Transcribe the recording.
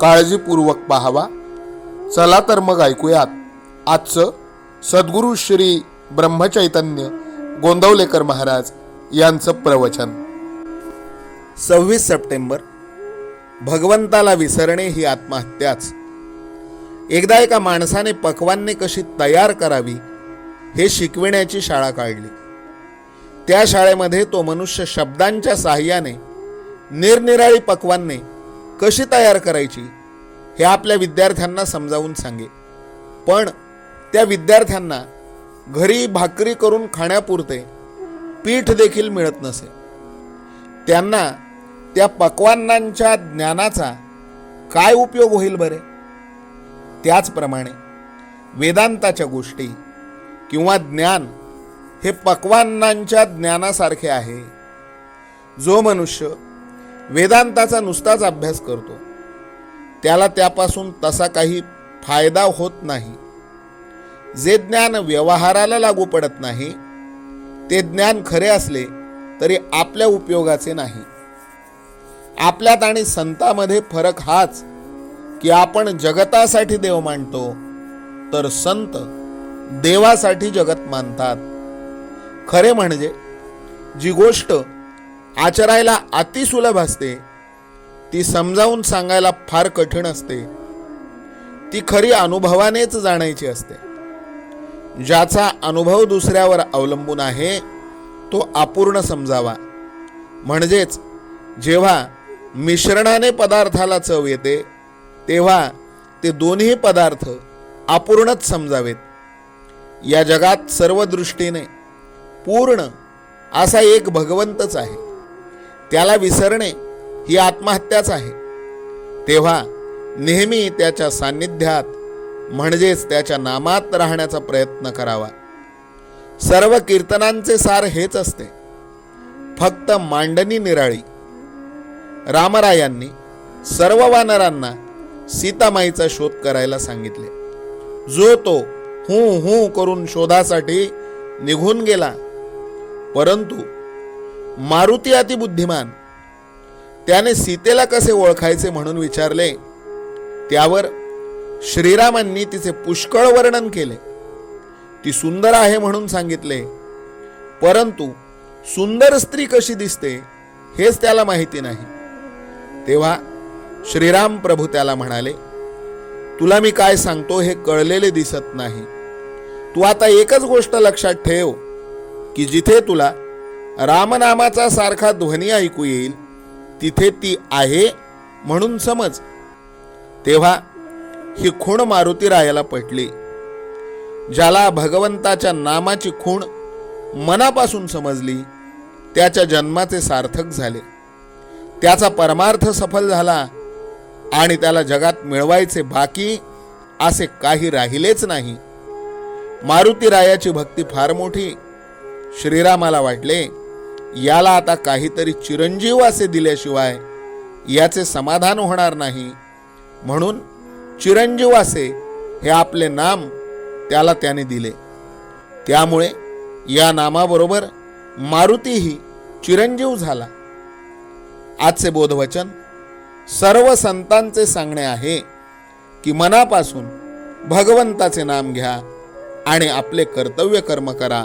काळजीपूर्वक पाहावा. चला तर मग ऐकूयात. आजचं सद्गुरू श्री ब्रह्मचैतन्य गोंदवलेकर महाराज यांचं प्रवचन. सव्वीस सप्टेंबर. भगवंताला विसरणे ही आत्महत्याच. एकदा एका माणसाने पक्वान्ने कशी तयार करावी हे शिकविण्याची शाळा काढली. त्या शाळेमध्ये तो मनुष्य शब्दांच्या साह्याने निरनिराळी पक्वान्ने कशी तयार करायची हे आपल्या विद्यार्थ्यांना समजावून सांगे. पण त्या विद्यार्थ्यांना घरी भाकरी करून खाण्यापुरते पीठ देखील मिळत नसे. त्यांना त्या पक्वान्नांच्या ज्ञानाचा काय उपयोग होईल बरे? त्याचप्रमाणे वेदांताच्या गोष्टी किंवा ज्ञान हे पक्वान्नांच्या ज्ञानासारखे आहे. जो मनुष्य वेदांताचा नुसताच अभ्यास करतो. त्याला त्यापासून तसा काही फायदा होत नाही. जे ज्ञान व्यवहाराला लागू पडत नाही ते ज्ञान खरे असले तरी आपल्या उपयोगाचे नाही. आपल्यात आणि संतामध्ये फरक हाच की आपण जगतासाठी देव मानतो तर संत देवासाठी जगत मानतात. खरे म्हणजे जी गोष्ट आचरायला अतिसुलभ असते. ती समजावून सांगायला फार कठीण असते. ती खरी अनुभवानेच जाणायची असते. ज्याचा अनुभव दुसऱ्यावर अवलंबून आहे तो अपूर्ण समजावा. म्हणजेच जेव्हा मिश्रणाने पदार्थाला चव येते तेव्हा ते दोन्ही पदार्थ अपूर्णच समजावेत. या जगात सर्व दृष्टीने पूर्ण असा एक भगवंतच आहे. त्याला विसरणे ही आत्महत्याच आहे. तेव्हा नेहमी त्याच्या सान्निध्यात म्हणजेच त्याच्या नामात राहण्याचा प्रयत्न करावा. सर्व कीर्तनांचे सार हेच असते. फक्त मांडणी निराळी. रामरायांनी सर्व वानरांना सीतामाईचा शोध करायला सांगितले. जो तो हू हू करून शोधासाठी निघून गेला. परंतु मारुती अतिबुद्धिमान त्याने सीतेला कसे ओळखायचे म्हणून विचारले त्यावर श्रीरामांनी तिचे पुष्कळ वर्णन केले. ती सुंदर आहे म्हणून सांगितले परंतु सुंदर स्त्री कशी दिसते हेच त्याला माहिती नाही. तेव्हा श्रीराम प्रभू त्याला म्हणाले तुला मी काय सांगतो हे कळलेले दिसत नाही. तू आता एकच गोष्ट लक्षात ठेव की जिथे तुला रामनामाचा सारखा ध्वनी ऐकू येईल. तिथे ती आहे म्हणून समज. तेव्हा ही खूण मारुती रायाला पटली. ज्याला भगवंताच्या नामाची खूण मनापासून समजली त्याच्या जन्माचे सार्थक झाले. त्याचा परमार्थ सफल झाला आणि त्याला जगात मिळवायचे बाकी असे काही राहिलेच नाही. मारुती रायाची भक्ती फार मोठी. श्रीरामाला वाटले याला आता काहीतरी चिरंजीव असे दिल्याशिवाय याचे समाधान होणार नाही. म्हणून चिरंजीव असे हे आपले नाम त्याला त्याने दिले. त्यामुळे या नामाबरोबर मारुतीही चिरंजीव झाला. आजचे बोधवचन सर्व संतांचे सांगणे आहे की मनापासून भगवंताचे नाम घ्या आणि आपले कर्तव्य कर्म करा.